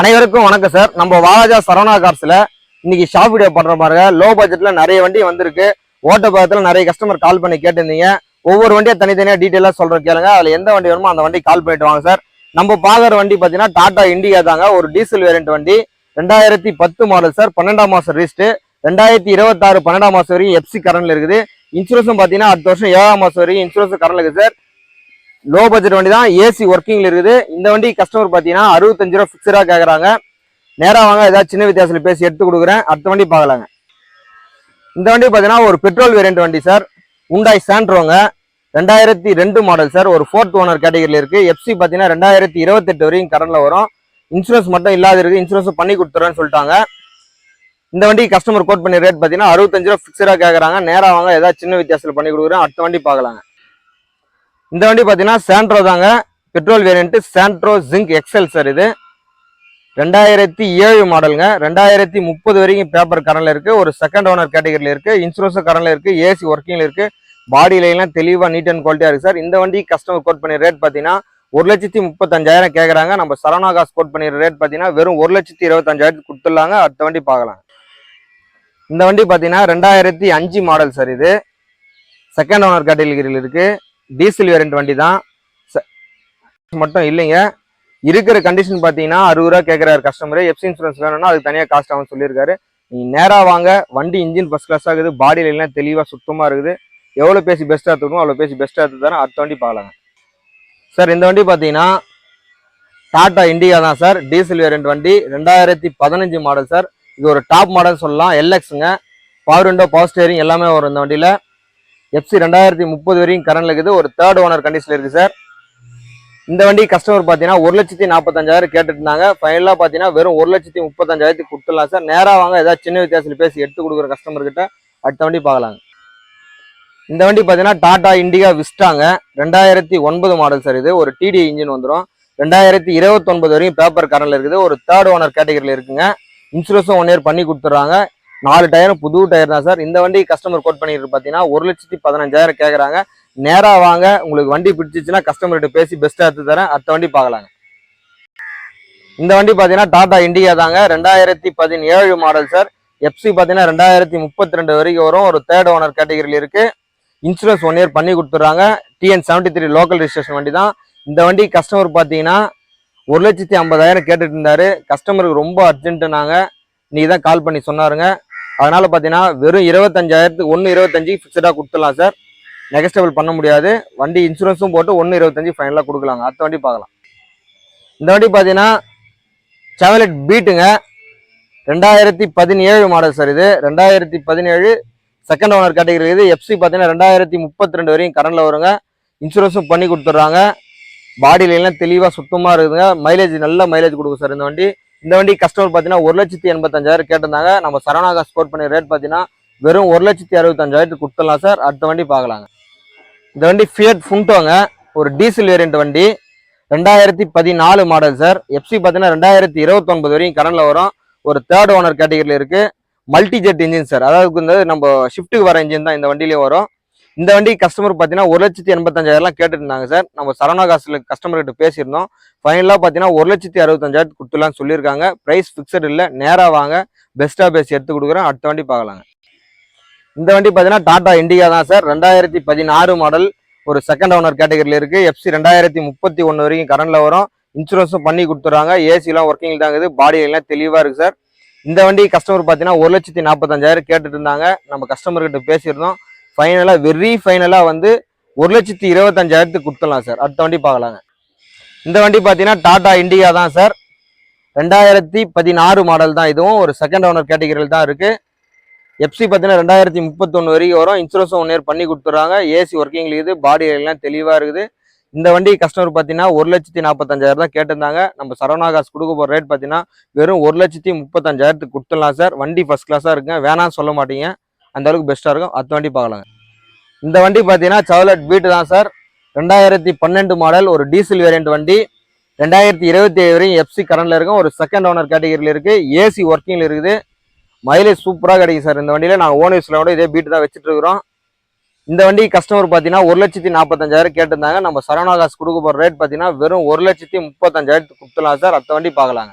அனைவருக்கும் வணக்கம் சார் நம்ம வாராஜா சரவணா கார்ஸ்ல இன்னைக்கு ஷாப் வீடியோ பண்ற பாருங்க. லோ பட்ஜெட்ல நிறைய வண்டி வந்திருக்கு. ஓட்ட பக்கத்துல நிறைய கஸ்டமர் கால் பண்ணி கேட்டிருந்தீங்க. ஒவ்வொரு வண்டியை தனித்தனியா டீட்டெயிலா சொல்ற கேளுங்க. அதுல எந்த வண்டி வேணுமோ அந்த வண்டி கால் பண்ணிட்டு வாங்க சார் நம்ம பாக்குற வண்டி பாத்தீங்கன்னா டாடா இண்டிகா தாங்க. ஒரு டீசல் வேரியன்ட் வண்டி. ரெண்டாயிரத்தி பத்து மாடல் சார் பன்னெண்டாம் மாசம் ரீஸ்ட்டு ரெண்டாயிரத்தி இருபத்தாறு பன்னெண்டாம் மாசம் வரைக்கும் எஃப்சி கரண்ட்ல இருக்குது. இன்சூரன்ஸும் பாத்தீங்கன்னா அடுத்த வருஷம் ஏழாம் மாசம் வரைக்கும் இன்சூரன்ஸ் கரண்ட்ல இருக்குது சார் லோ பட்ஜெட் வண்டி தான் ஏசி ஒர்க்கிங்ல இருக்குது. இந்த வண்டி கஸ்டமர் பார்த்தீங்கன்னா அறுபத்தஞ்சு ரூபா பிக்சரா கேட்குறாங்க நேராக வாங்க ஏதாவது சின்ன வித்தியாசத்தில் பேசி எடுத்து கொடுக்குறேன். அடுத்த வண்டி பார்க்கலாங்க. இந்த வண்டி பார்த்தீங்கன்னா ஒரு பெட்ரோல் வேரியன்ட் வண்டி சார் உண்டாய் சாண்ட்ரோங்க ரெண்டாயிரத்தி ரெண்டு மாடல் சார் ஒரு ஃபோர்த் ஓனர் கேட்டகரியில் இருக்குது எஃப்சி பார்த்தீங்கன்னா ரெண்டாயிரத்தி இருபத்தெட்டு வரையும் கரண்டில் வரும். இன்சூரன்ஸ் மட்டும் இல்லாத இருக்குது இன்சூரன்ஸும் பண்ணி கொடுத்துறேன்னு சொல்லிட்டாங்க. இந்த வண்டி கஸ்டமர் கோட் பண்ணி ரேட் பார்த்தீங்கன்னா அறுபத்தஞ்சு ரூபா பிக்சரா கேட்குறாங்க நேராக வாங்க ஏதாவது சின்ன வித்தியாசத்தில் பண்ணி கொடுக்குறேன். அடுத்த வண்டி பார்க்கலாங்க. இந்த வண்டி பார்த்தீங்கன்னா சாண்ட்ரோ தாங்க. Petrol variant Santro Xing XL sir இது. ரெண்டாயிரத்தி ஏழு மாடலுங்க. ரெண்டாயிரத்தி முப்பது வரைக்கும் பேப்பர் கரனில் இருக்குது ஒரு செகண்ட் ஓனர் கேட்டகரியில் இருக்குது இன்சூரன்ஸும் கரனில் இருக்குது ஏசி ஒர்க்கிங்கில் இருக்குது பாடி லைன்லாம் தெளிவாக நீட் அண்ட் குவாலிட்டியாக இருக்குது சார் இந்த வண்டி கஸ்டமர் கோட் பண்ணி ரேட் பார்த்தீங்கன்னா ஒரு லட்சத்தி முப்பத்தஞ்சாயிரம் கேட்குறாங்க நம்ம சரவணா காசு கோட் பண்ணிடுற ரேட் பார்த்தீங்கன்னா வெறும் ஒரு லட்சத்தி இருபத்தஞ்சாயிரத்துக்கு கொடுத்துடலாங்க. அடுத்த வண்டி பார்க்கலாம். இந்த வண்டி பார்த்தீங்கன்னா ரெண்டாயிரத்தி அஞ்சு மாடல் சார் இது. செகண்ட் ஓனர் கேட்டகிரியில் இருக்குது டீசல் வேரியன்ட் வண்டி தான் மட்டும் இல்லைங்க. இருக்கிற கண்டிஷன் பார்த்தீங்கன்னா அறுபது ரூபா கேட்குறாரு கஸ்டமர் எஃப்சி இன்சூரன்ஸ் வேணும்னா அதுக்கு தனியாக காஸ்ட் ஆகும் சொல்லியிருக்காரு. நீ நேராக வாங்க. வண்டி இன்ஜின் ஃபஸ்ட் கிளாஸ் ஆகுது. பாடியில் எல்லாம் தெளிவாக சுத்தமாக இருக்குது. எவ்வளோ பேசி பெஸ்ட்டாக எடுத்துக்கணும் அவ்வளோ பேசி பெஸ்ட்டாக எடுத்து தரேன் அடுத்த வண்டி பார்க்கலாங்க. சார் இந்த வண்டி பார்த்தீங்கன்னா டாடா இண்டிகா தான் சார் டீசல் வேரியன்ட் வண்டி. ரெண்டாயிரத்தி பதினஞ்சு மாடல் சார் இது ஒரு டாப் மாடல் சொல்லலாம். எல்எக்ஸுங்க பவர் விண்டோ பவர் ஸ்டேரிங் எல்லாமே வரும் இந்த வண்டியில். எஃப்சி ரெண்டாயிரத்தி முப்பது வரையும் கரண்ட்ல இருக்குது. ஒரு தேர்ட் ஓனர் கண்டிஷன்ல இருக்குது சார் இந்த வண்டி கஸ்டமர் பார்த்தீங்கன்னா ஒரு லட்சத்தி நாற்பத்தஞ்சாயிரம் கேட்டுருந்தாங்க. இருந்தாங்க ஃபைனலாக பார்த்தீங்கன்னா வெறும் ஒரு லட்சத்தி முப்பத்தஞ்சாயிரத்துக்கு கொடுத்துடலாம் சார் நேராக வாங்க ஏதாவது சின்ன வித்தியாசத்தில் பேசி எடுத்து கொடுக்குற கஸ்டமர்கிட்ட அடுத்த வண்டி பார்க்கலாங்க. இந்த வண்டி பார்த்தீங்கன்னா டாடா இண்டிகா விஸ்டாங்க. ரெண்டாயிரத்தி ஒன்பது மாடல் சார் இது. ஒரு டிடி இன்ஜின் வந்துடும் ரெண்டாயிரத்தி இருபத்தொன்பது வரையும் பேப்பர் கரண்டில் இருக்குது. ஒரு தேர்ட் ஓனர் கேட்டகரியில் இருக்குங்க. இன்சூரன்ஸும் ஒன் இயர் பண்ணி கொடுத்துட்றாங்க. நாலு டயரும் புது டயர் தான் சார். இந்த வண்டி கஸ்டமர் கோட் பண்ணிட்டு பார்த்தீங்கன்னா ஒரு லட்சத்தி பதினஞ்சாயிரம் கேட்குறாங்க நேராக வாங்க உங்களுக்கு வண்டி பிடிச்சிச்சுன்னா கஸ்டமர்கிட்ட பேசி பெஸ்ட்டாக எடுத்து தரேன். அடுத்த வண்டி பார்க்கலாங்க. இந்த வண்டி பார்த்தீங்கன்னா டாடா இண்டிகா தாங்க. ரெண்டாயிரத்தி பதினேழு மாடல் சார். எஃப்சி பார்த்தீங்கன்னா ரெண்டாயிரத்தி முப்பத்தி ரெண்டு வரைக்கும் வரும். ஒரு தேர்ட் ஓனர் கேட்டகரியில் இருக்குது இன்சூரன்ஸ் ஒன் இயர் பண்ணி கொடுத்துட்றாங்க. TN seventy three local registration வண்டி தான். இந்த வண்டி கஸ்டமர் பார்த்தீங்கன்னா ஒரு லட்சத்தி ஐம்பதாயிரம் கேட்டுட்டு இருந்தாரு. கஸ்டமருக்கு ரொம்ப அர்ஜென்ட்டுனாங்க நீங்கள் தான் கால் பண்ணி சொன்னாருங்க. அதனால் பார்த்தீங்கன்னா வெறும் இருபத்தஞ்சாயிரத்துக்கு ஒன்று இருபத்தஞ்சு ஃபிக்ஸடாக கொடுத்துடலாம் சார். நெகஸ்டபிள் பண்ண முடியாது. வண்டி இன்சூரன்ஸும் போட்டு ஒன்று இருபத்தஞ்சு ஃபைனலாக கொடுக்கலாங்க. அடுத்த வண்டி பார்க்கலாம். இந்த வண்டி பார்த்தீங்கன்னா செவலெட் பீட்டுங்க ரெண்டாயிரத்தி பதினேழு மாடல் சார் இது. ரெண்டாயிரத்தி பதினேழு செகண்ட் ஓனர் கேட்டகரி இது. எஃப்சி பார்த்தீங்கன்னா ரெண்டாயிரத்தி முப்பத்தி ரெண்டு வரையும் கரண்டில் வருங்க. இன்சூரன்ஸும் பண்ணி கொடுத்துட்றாங்க. பாடியில எல்லாம் தெளிவாக சுத்தமாக இருக்குதுங்க. மைலேஜ் நல்ல மைலேஜ் கொடுக்கும் சார் இந்த வண்டி. இந்த வண்டி கஸ்டமர் பார்த்தீங்கன்னா ஒரு லட்சத்தி எண்பத்தஞ்சாயிரம் கேட்டிருந்தாங்க. நம்ம சரவணாக ஸ்கோர் பண்ணி ரேட் பார்த்தீங்கன்னா வெறும் ஒரு லட்சத்தி அறுபத்தஞ்சாயிரத்துக்கு கொடுத்துடலாம் சார். அடுத்த வண்டி பார்க்கலாங்க. இந்த வண்டி ஃபியட் ஃபுண்டோங்க ஒரு டீசல் வேரியன்ட் வண்டி. ரெண்டாயிரத்தி பதினாலு மாடல் சார். எஃப்சி பார்த்தீங்கன்னா ரெண்டாயிரத்தி இருபத்தொன்பது வரையும் கரண்டில் வரும். ஒரு தேர்ட் ஓனர் கேட்டகரியில் இருக்குது மல்டி ஜெட் இன்ஜின் சார். அதாவது நம்ம ஷிஃப்ட்டுக்கு வர இன்ஜின் தான் இந்த வண்டியிலேயே வரும். இந்த வண்டி கஸ்டமர் பார்த்தீங்கன்னா ஒரு லட்சத்தி எண்பத்தஞ்சாயிரம்லாம் கேட்டுருந்தாங்க சார். நம்ம சரவணா காசில் கஸ்டமர்கிட்ட பேசியிருந்தோம். ஃபைனலாக பார்த்தீங்கன்னா ஒரு லட்சத்தி அறுபத்தஞ்சாயிரம் கொடுத்துலான்னு சொல்லியிருக்காங்க. ப்ரைஸ் ஃபிக்ஸட் இல்லை நேராக வாங்க. பெஸ்ட்டாக பேசி எடுத்து கொடுக்குறேன். அடுத்த வண்டி பார்க்கலாங்க. இந்த வண்டி பார்த்தீங்கன்னா டாடா இண்டிகா தான் சார். ரெண்டாயிரத்தி பதினாறு மாடல் ஒரு செகண்ட் ஓனர் கேட்டகரியில் இருக்குது எஃப்சி ரெண்டாயிரத்தி முப்பத்தி ஒன்று வரைக்கும் கரண்டில் வரும். இன்சூரன்ஸும் பண்ணி கொடுத்துறாங்க ஏசிலாம் ஒர்க்கிங் தான் இருக்குது. பாடி எல்லாம் தெளிவாக இருக்குது சார். இந்த வண்டி கஸ்டமர் பார்த்தீங்கன்னா ஒரு லட்சத்தி நாற்பத்தஞ்சாயிரம் கேட்டுட்டு இருந்தாங்க. நம்ம கஸ்டமர்கிட்ட பேசியிருந்தோம். ஃபைனலாக வெரி ஃபைனலாக வந்து ஒரு லட்சத்தி இருபத்தஞ்சாயிரத்துக்கு கொடுத்துடலாம் சார் அடுத்த வண்டி பார்க்கலாங்க. இந்த வண்டி பார்த்தீங்கன்னா டாடா இண்டிகா தான் சார் ரெண்டாயிரத்தி பதினாறு மாடல் தான் இதுவும். ஒரு செகண்ட் ஓனர் கேட்டகரியில் தான் இருக்குது எஃப்சி பார்த்தீங்கன்னா ரெண்டாயிரத்தி முப்பத்தொன்று வரைக்கும் வரும். இன்சூரன்ஸும் ஒன் இயர் பண்ணி கொடுத்துட்றாங்க. ஏசி ஒர்க்கிங் இருக்குது பாடி எல்லாம் தெளிவாக இருக்குது. இந்த வண்டி கஸ்டமர் பார்த்தீங்கன்னா ஒரு லட்சத்தி நாற்பத்தஞ்சாயிரம் தான் கேட்டிருந்தாங்க. நம்ம சரவணா காசு கொடுக்க போகிற ரேட் பார்த்தீங்கன்னா வெறும் ஒரு லட்சத்தி முப்பத்தஞ்சாயிரத்துக்கு கொடுத்துடலாம் சார் வண்டி ஃபர்ஸ்ட் கிளாஸாக இருக்குங்க. வேணாம்னு சொல்ல மாட்டீங்க. அந்த அளவுக்கு பெஸ்ட்டாக இருக்கும். அத்த வண்டி பார்க்கலாங்க. இந்த வண்டி பார்த்தீங்கன்னா சவலட் பீட்டு தான் சார் ரெண்டாயிரத்தி பன்னெண்டு மாடல் ஒரு டீசல் வேரியன்ட் வண்டி. ரெண்டாயிரத்தி இருபத்தி ஏழு வரையும் எஃப்சி கரண்டில் இருக்கும். ஒரு செகண்ட் ஓனர் கேட்டகரியில் இருக்குது ஏசி ஒர்க்கிங்ல இருக்குது. மைலேஜ் சூப்பராக கிடைக்கும் சார் இந்த வண்டியில் நாங்கள் ஓன் கூட இதே பீட்டு தான் வச்சுட்டு இருக்கிறோம். இந்த வண்டி கஸ்டமர் பார்த்தீங்கன்னா ஒரு லட்சத்தி நாற்பத்தஞ்சாயிரம் கேட்டிருந்தாங்க. நம்ம சரவணா காசு கொடுக்க போகிற ரேட் பார்த்தீங்கன்னா வெறும் ஒரு லட்சத்தி முப்பத்தஞ்சாயிரத்துக்கு கொடுத்துலாம் சார் அடுத்த வண்டி பார்க்கலாங்க.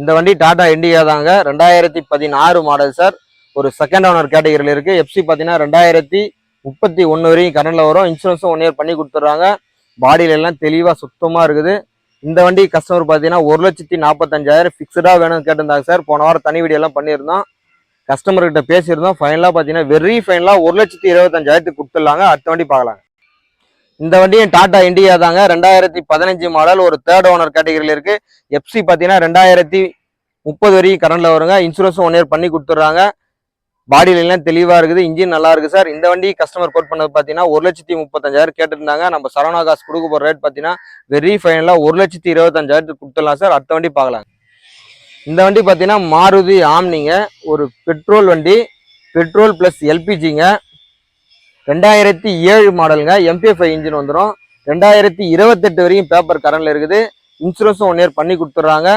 இந்த வண்டி டாடா இண்டிகா தாங்க. ரெண்டாயிரத்தி பதினாறு மாடல் சார் ஒரு செகண்ட் ஓனர் கேட்டகரியில் இருக்குது எஃப்சி பார்த்தீங்கன்னா ரெண்டாயிரத்தி முப்பத்தி ஒன்று வரையும் கரண்டில் வரும். இன்சூரன்ஸும் ஒன் இயர் பண்ணி கொடுத்துட்றாங்க. பாடியில எல்லாம் தெளிவாக சுத்தமாக இருக்குது. இந்த வண்டி கஸ்டமர் பார்த்தீங்கன்னா ஒரு லட்சத்தி நாற்பத்தஞ்சாயிரம் ஃபிக்ஸ்டாக வேணும்னு கேட்டிருந்தாங்க சார் போன வாரம் தனி வீடியோலாம் பண்ணியிருந்தோம். கஸ்டமர்கிட்ட பேசியிருந்தோம். ஃபைனலாக பார்த்தீங்கன்னா வெரி ஃபைனலாக ஒரு லட்சத்தி இருபத்தஞ்சாயிரத்துக்கு கொடுத்துடலாங்க. அடுத்த வண்டி பார்க்கலாம் இந்த வண்டியும் டாடா இண்டியா தாங்க. ரெண்டாயிரத்தி பதினஞ்சு மாடல் ஒரு தேர்ட் ஓனர் கேட்டகரியில் இருக்குது எஃப்சி பார்த்தீங்கன்னா ரெண்டாயிரத்தி முப்பது வரைக்கும் கரண்டில் வருங்க. இன்சூரன்ஸும் ஒன் இயர் பண்ணி கொடுத்துட்றாங்க. பாடியில தெளிவாக இருக்குது இன்ஜின் நல்லா இருக்குது சார். இந்த வண்டி கஸ்டமர் கோட் பண்ணது பார்த்தீங்கன்னா ஒரு லட்சத்தி முப்பத்தஞ்சாயிரம் கேட்டிருந்தாங்க. நம்ம சரவணா காசு கொடுக்க போகிற ரேட் பார்த்தீங்கன்னா வெரி ஃபைனலாக ஒரு லட்சத்தி இருபத்தஞ்சாயிரத்துக்கு கொடுத்துடலாம் சார். அடுத்த வண்டி பார்க்கலாம் இந்த வண்டி பார்த்தீங்கன்னா மாருதி ஆம்னிங்க. ஒரு பெட்ரோல் வண்டி. பெட்ரோல் ப்ளஸ் எல்பிஜிங்க ரெண்டாயிரத்தி ஏழு மாடலுங்க எம்பிஎஃப்ஐ இன்ஜின் வந்துடும் ரெண்டாயிரத்தி இருபத்தெட்டு வரைக்கும் பேப்பர் கரண்டில் இருக்குது. இன்சூரன்ஸும் ஒன் இயர் பண்ணி கொடுத்துட்றாங்க.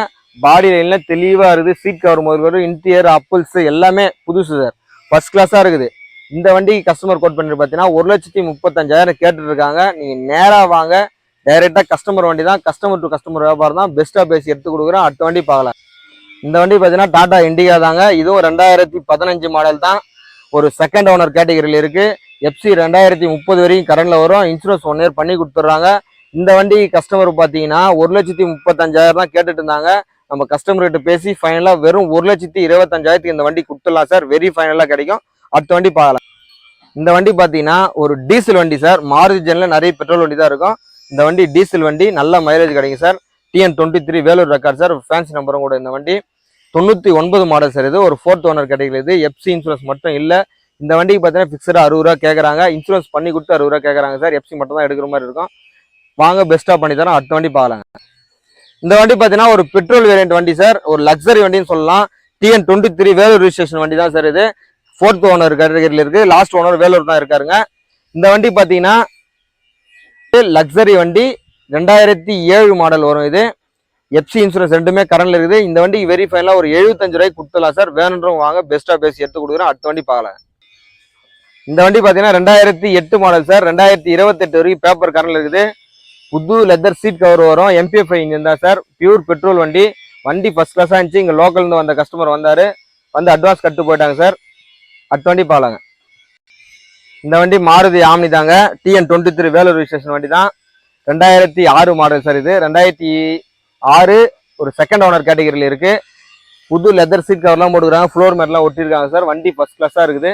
பாடி லைன்லாம் தெளிவாக இருக்குது. சீட் கவர் முதல் இன்டீரியர் அப்பல்ஸ் எல்லாமே புதுசு சார் ஃபர்ஸ்ட் கிளாஸாக இருக்குது. இந்த வண்டி கஸ்டமர் கோட் பண்ணிட்டு பார்த்தீங்கன்னா ஒரு லட்சத்தி முப்பத்தஞ்சாயிரம் கேட்டுருக்காங்க இருக்காங்க நீங்கள் நேராக வாங்க டைரெக்டாக கஸ்டமர் வண்டி தான். கஸ்டமர் டு கஸ்டமர் வியாபாரம் தான். பெஸ்ட்டாக பேசி எடுத்து கொடுக்குறோம் அடுத்த வண்டி பார்க்கலாம். இந்த வண்டி பார்த்தீங்கன்னா டாடா இண்டிகா தாங்க. இதுவும் ரெண்டாயிரத்தி பதினஞ்சு மாடல் தான். ஒரு செகண்ட் ஓனர் கேட்டகரியில் இருக்குது எஃப்சி ரெண்டாயிரத்தி முப்பது வரைக்கும் கரண்டில் வரும். இன்சூரன்ஸ் ஒன் இயர் பண்ணி கொடுத்துட்றாங்க. இந்த வண்டி கஸ்டமர் பார்த்தீங்கன்னா ஒரு லட்சத்தி முப்பத்தஞ்சாயிரம் தான் கேட்டுட்டு இருந்தாங்க நம்ம கஸ்டமர்கிட்ட பேசி ஃபைனலாக வெறும் ஒரு லட்சத்தி இருபத்தஞ்சாயிரத்துக்கு இந்த வண்டி கொடுத்துடலாம் சார் வெரி ஃபைனலாக கிடைக்கும். அடுத்த வண்டி பார்க்கலாம். இந்த வண்டி பார்த்தீங்கன்னா ஒரு டீசல் வண்டி சார் மாருதி ஜென்ல நிறைய பெட்ரோல் வண்டி தான் இருக்கும். இந்த வண்டி டீசல் வண்டி நல்ல மைலேஜ் கிடைக்கும் sir TN twenty three Vellore record sir fancy நம்பரும் கூட இந்த வண்டி. தொண்ணூற்றி ஒன்பது மாடல் சார் இது. ஒரு ஃபோர்த் ஓனர் கேட்டகரி இது. எஃப்சி இன்சூரன்ஸ் மட்டும் இல்லை. இந்த வண்டிக்கு பார்த்தீங்கன்னா ஃபிக்ஸடாக அறுபது ரூபா கேட்குறாங்க இன்சூரன்ஸ் பண்ணி கொடுத்து அறுபது ரூபா கேட்குறாங்க சார் எஃப்சி மட்டும் தான் எடுக்கிற மாதிரி இருக்கும். வாங்க பெஸ்ட்டாக பண்ணி தரோம். அடுத்த வண்டி பார்க்கலாங்க இந்த வண்டி பார்த்தீங்கன்னா ஒரு பெட்ரோல் வேரியன்ட் வண்டி சார் ஒரு லக்ஸரி வண்டின்னு சொல்லலாம். TN twenty three Vellore registration வண்டி தான் சார் இது. ஃபோர்த் ஓனர் கேட்டகரியில் இருக்கு. லாஸ்ட் ஓனர் வேலூர் தான் இருக்காருங்க. இந்த வண்டி பார்த்தீங்கன்னா லக்ஸரி வண்டி. ரெண்டாயிரத்தி ஏழு மாடல் வரும் இது. எஃப்சி இன்சூரன்ஸ் ரெண்டுமே கரண்ட்ல இருக்குது. இந்த வண்டி வெரிஃபைலாம் ஒரு எழுபத்தஞ்சு ரூபாய்க்கு கொடுத்துலாம் சார் வேணுன்றவங்க வாங்க. பெஸ்ட்டாக பேசி எடுத்து கொடுக்குறேன். அடுத்த வண்டி பார்க்கலாம். இந்த வண்டி பார்த்தீங்கன்னா ரெண்டாயிரத்தி எட்டு மாடல் சார் ரெண்டாயிரத்தி இருபத்தெட்டு வரைக்கும் பேப்பர் கரண்ட்ல இருக்குது. புது லெதர் சீட் கவர் வரும். எம்பிஎஃப் இன்ஜின் தான் சார். பியூர் பெட்ரோல் வண்டி. வண்டி ஃபஸ்ட் கிளாஸாக இருந்துச்சு. இங்கே லோக்கல்ந்து வந்த கஸ்டமர் வந்தார். வந்து அட்வான்ஸ் கட்டு போயிட்டாங்க சார். அடுத்த வண்டி இந்த வண்டி மாருதி ஆம்னி தாங்க. TN twenty three Vellore registration வண்டி தான் ரெண்டாயிரத்தி ஆறு மாடல் சார் இது. ரெண்டாயிரத்தி ஆறு ஒரு செகண்ட் ஓனர் கேட்டகரியில் இருக்குது புது லெதர் சீட் கவர்லாம் போட்டுக்கிறாங்க. ஃப்ளோர் மேட்லாம் ஒட்டியிருக்காங்க சார். வண்டி ஃபர்ஸ்ட் கிளாஸாக இருக்குது.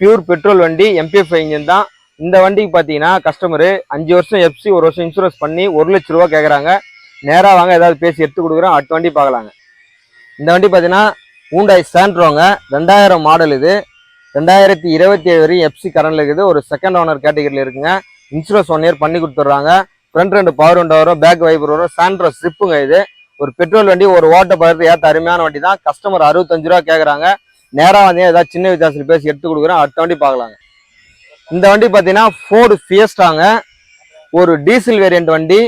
பியூர் பெட்ரோல் வண்டி எம்பிஎஃப் இன்ஜின் தான் இந்த வண்டிக்கு பார்த்தீங்கன்னா கஸ்டமரு அஞ்சு வருஷம் எஃப்சி ஒரு வருஷம் இன்சூரன்ஸ் பண்ணி ஒரு லட்ச ரூபா கேட்குறாங்க நேராக வாங்க ஏதாவது பேசி எடுத்து கொடுக்குறோம் அடுத்த வண்டி பார்க்கலாங்க. இந்த வண்டி பார்த்தீங்கன்னா ஊண்டாய் சாண்ட்ரோங்க ரெண்டாயிரம் மாடல் இது. ரெண்டாயிரத்தி இருபத்தி ஏழு வரையும் எஃப்சி கரண்ட்ல இருக்குது. ஒரு செகண்ட் ஓனர் கேட்டகரியில் இருக்குங்க. இன்சூரன்ஸ் ஒன் இயர் பண்ணி கொடுத்துட்றாங்க. ஃப்ரண்ட் ரெண்டு பவர் விண்டோ வரும் பேக் வைப்பர் வரும். சாண்ட்ரோ ஸ்ட்ரிப்புங்க இது. ஒரு பெட்ரோல் வண்டி ஒரு ஓட்ட பகிர்ந்து ஏற்ற அருமையான வண்டி தான். கஸ்டமர் அறுபத்தஞ்சு ரூபா கேட்குறாங்க நேராக வந்து ஏதாவது சின்ன வித்தியாசத்தில் பேசி எடுத்து கொடுக்குறோம் அடுத்த வண்டி பார்க்கலாங்க. இந்த வண்டி பார்த்தீங்கன்னா ஃபோர்டு ஃபியஸ்டாங்க ஒரு டீசல் வேரியன்ட் வண்டி.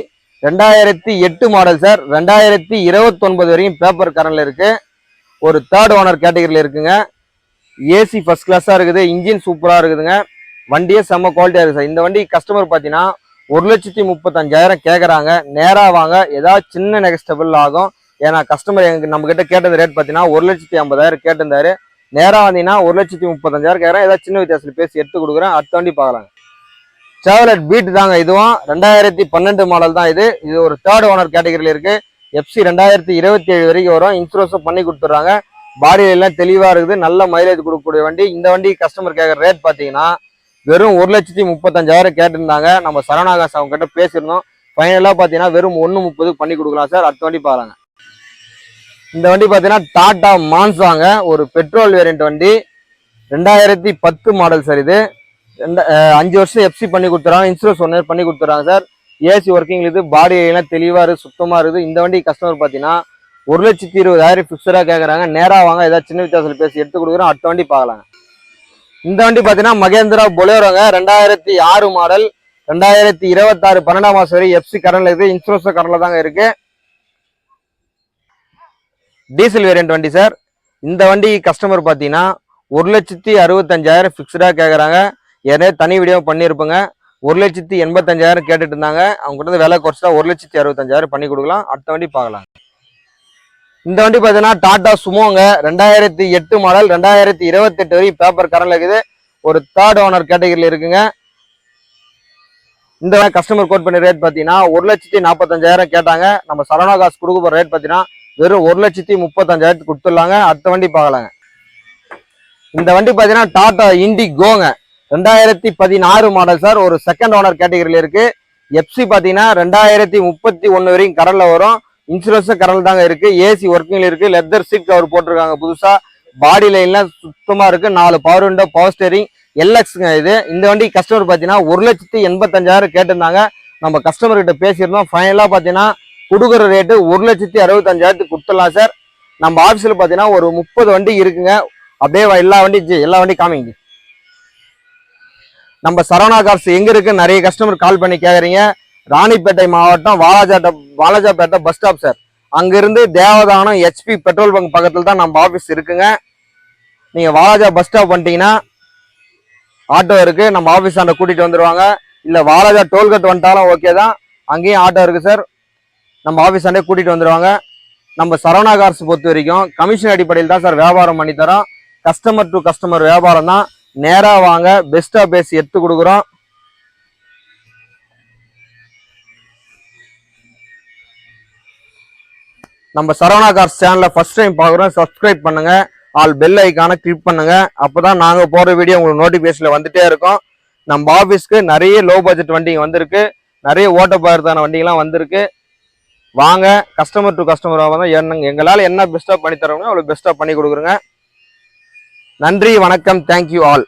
ரெண்டாயிரத்தி எட்டு மாடல் சார் ரெண்டாயிரத்தி இருபத்தொன்பது வரைக்கும் பேப்பர் கரண்ட்ல இருக்குது ஒரு தேர்ட் ஓனர் கேட்டகரியில் இருக்குங்க. ஏசி ஃபர்ஸ்ட் கிளாஸாக இருக்குது. இன்ஜின் சூப்பராக இருக்குதுங்க. வண்டியே செம்ம குவாலிட்டியாக இருக்குது சார் இந்த வண்டி கஸ்டமர் பார்த்தீங்கன்னா ஒரு லட்சத்தி முப்பத்தஞ்சாயிரம் கேட்குறாங்க நேராக வாங்க. ஏதாவது சின்ன நெகஸ்டபிள் ஆகும். ஏன்னா கஸ்டமர் எங்க நம்மக்கிட்ட கேட்டது ரேட் பார்த்தீங்கன்னா ஒரு லட்சத்தி ஐம்பதாயிரம் கேட்டிருந்தாரு. நேராக வந்தீங்கன்னா ஒரு லட்சத்தி முப்பத்தஞ்சாயிரம் கேட்குறேன் ஏதாவது சின்ன வித்தியாசத்தில் பேசி எடுத்து கொடுக்குறேன். அடுத்த வண்டி பார்க்கலாங்க. சேவலட் பீட் தாங்க இதுவும். ரெண்டாயிரத்தி பன்னெண்டு மாடல் தான் இது. இது ஒரு தேர்ட் ஓனர் கேட்டகரியில் இருக்குது எஃப்சி ரெண்டாயிரத்தி இருபத்தி ஏழு வரைக்கும் வரும். இன்சூரன்ஸும் பண்ணி கொடுத்துட்றாங்க. பாடியிலெல்லாம் தெளிவாக இருக்குது. நல்ல மைலேஜ் கொடுக்கக்கூடிய வண்டி. இந்த வண்டி கஸ்டமர் கேட்குற ரேட் பார்த்தீங்கன்னா வெறும் ஒரு லட்சத்தி முப்பத்தஞ்சாயிரம் கேட்டிருந்தாங்க. நம்ம சரணாகாஸ் அவங்க கிட்ட பேசியிருந்தோம் ஃபைனலாக பார்த்தீங்கன்னா வெறும் ஒன்று முப்பதுக்கு பண்ணி கொடுக்கலாம் சார் அடுத்த வண்டி பாருங்க இந்த வண்டி பார்த்தீங்கன்னா டாடா மான்சாங்க ஒரு பெட்ரோல் வேரியன்ட் வண்டி. ரெண்டாயிரத்தி பத்து மாடல் சார் இது. ரெண்ட அஞ்சு வருஷம் எஃப்சி பண்ணி கொடுத்துறாங்க. இன்சூரன்ஸ் ஒன் பண்ணி கொடுத்துறாங்க சார் ஏசி ஒர்க்கிங் இது பாடி எல்லாம் தெளிவாக இருக்குது சுத்தமாக இருக்குது இந்த வண்டி கஸ்டமர் பார்த்தீங்கன்னா ஒரு லட்சத்தி இருபதாயிரம் ஃபிக்ஸடாக கேட்குறாங்க நேராக வாங்க. ஏதாவது சின்ன வித்தியாசத்தில் பேசி எடுத்து கொடுக்குறோம் அடுத்த வண்டி பார்க்கலாங்க. இந்த வண்டி பார்த்தீங்கன்னா மகேந்திரா பொலேரோங்க. ரெண்டாயிரத்தி ஆறு மாடல் ரெண்டாயிரத்தி இருபத்தாறு பன்னெண்டாம் மாதம் வரை எஃப்சி கடனில் இருக்குது. இன்சூரன்ஸும் கடனில் தாங்க இருக்குது டீசல் வேரியன்ட் வண்டி சார் இந்த வண்டி கஸ்டமர் பார்த்தீங்கன்னா ஒரு லட்சத்தி அறுபத்தஞ்சாயிரம் ஃபிக்ஸ்டாக கேட்குறாங்க ஏற்கனவே தனி வீடியோ பண்ணியிருப்பேங்க. ஒரு லட்சத்தி எண்பத்தஞ்சாயிரம் கேட்டுட்டு இருந்தாங்க. அவங்க கிட்ட இருந்து விலை குறைச்சா ஒரு லட்சத்தி அறுபத்தஞ்சாயிரம் பண்ணி கொடுக்கலாம். அடுத்த வண்டி பார்க்கலாம். இந்த வண்டி பார்த்தீங்கன்னா டாடா சுமோங்க ரெண்டாயிரத்தி எட்டு மாடல் ரெண்டாயிரத்தி இருபத்தெட்டு வரைக்கும் பேப்பர் கரண்ட்ல இருக்குது. ஒரு தேர்ட் ஓனர் கேட்டகரியில் இருக்குங்க. இந்த கஸ்டமர் கோட் பண்ணி ரேட் பார்த்தீங்கன்னா ஒரு லட்சத்தி நாற்பத்தஞ்சாயிரம் கேட்டாங்க. நம்ம சரவணா காசு கொடுக்க போகிற ரேட் பார்த்தீங்கன்னா வெறும் ஒரு லட்சத்தி முப்பத்தஞ்சாயிரத்துக்கு கொடுத்துடலாங்க. அடுத்த வண்டி பார்க்கலாங்க. இந்த வண்டி பார்த்தீங்கன்னா டாடா இண்டிகோங்க ரெண்டாயிரத்தி பதினாறு மாடல் சார் ஒரு செகண்ட் ஓனர் கேட்டகரியில் இருக்கு. எஃப்சி பார்த்தீங்கன்னா ரெண்டாயிரத்தி முப்பத்தி ஒன்று வரைக்கும் கடலில் வரும். இன்சூரன்ஸும் கடல் தாங்க இருக்கு. ஏசி ஒர்க்கிங்ல இருக்கு. லெதர் சீட் கவர் போட்டிருக்காங்க புதுசா. பாடி லைன்லாம் சுத்தமா இருக்கு. நாலு பவர் விண்டோ பவர் ஸ்டேரிங் எல்எக்ஸ்ங்க இது. இந்த வண்டி கஸ்டமர் பார்த்தீங்கன்னா ஒரு லட்சத்தி எண்பத்தஞ்சாயிரம் கேட்டிருந்தாங்க. நம்ம கஸ்டமர் கிட்ட பேசியிருந்தோம். ஃபைனலாக பார்த்தீங்கன்னா கொடுக்குற ரேட்டு ஒரு லட்சத்தி அறுபத்தஞ்சாயிரத்துக்கு கொடுத்துடலாம் சார் நம்ம ஆஃபீஸில் பார்த்தீங்கன்னா ஒரு முப்பது வண்டி இருக்குங்க. அப்படியே எல்லா வண்டி ஜி, எல்லா வண்டி காமிங்க நம்ம சரவணா கார்ஸ் எங்கே இருக்கு? நிறைய கஸ்டமர் கால் பண்ணி கேட்குறீங்க ராணிப்பேட்டை மாவட்டம் வாலாஜாட்ட வாலாஜாப்பேட்டை பஸ் ஸ்டாப் சார் அங்கேருந்து தேவதானம் ஹெச்பி பெட்ரோல் பங்க் பக்கத்தில் தான் நம்ம ஆஃபீஸ் இருக்குங்க. நீங்கள் வாலாஜா பஸ் ஸ்டாப் வந்துட்டீங்கன்னா ஆட்டோ இருக்குது நம்ம ஆஃபீஸ் ஆண்ட கூட்டிகிட்டு வந்துருவாங்க. இல்லை வாலாஜா டோல்கேட் வந்துட்டாலும் ஓகே தான். அங்கேயும் ஆட்டோ இருக்குது சார் நம்ம ஆஃபீஸ் கூட்டிகிட்டு வந்துடுவாங்க நம்ம சரவணா கார்ஸ் பொறுத்த வரைக்கும் கமிஷன் அடிப்படையில் தான் சார் வியாபாரம் பண்ணித்தரோம் கஸ்டமர் டு கஸ்டமர் வியாபாரம் தான். நேராக வாங்க பெஸ்ட்டாக பேசி எடுத்து கொடுக்குறோம். நம்ம சரவணா கார்ஸ் சேனலை ஃபஸ்ட் டைம் பார்க்குறோம். சப்ஸ்கிரைப் பண்ணுங்கள் ஆல் பெல் ஐக்கான கிளிக் அப்போ தான் நாங்கள் போகிற வீடியோ உங்களுக்கு நோட்டிஃபிகேஷனில் வந்துகிட்டே இருக்கும். நம்ம ஆஃபீஸ்க்கு நிறைய லோ பட்ஜெட் வண்டிங்க வந்திருக்கு. நிறைய ஓட்ட வண்டிகள்லாம் வந்திருக்கு. வாங்க கஸ்டமர் டு கஸ்டமராக தான் என்னங்க எங்களால் என்ன பெஸ்ட்டாக பண்ணி தரோங்க அவ்வளோ பெஸ்ட்டாக பண்ணி கொடுக்குறோங்க. நன்றி வணக்கம் தேங்க்யூ ஆல்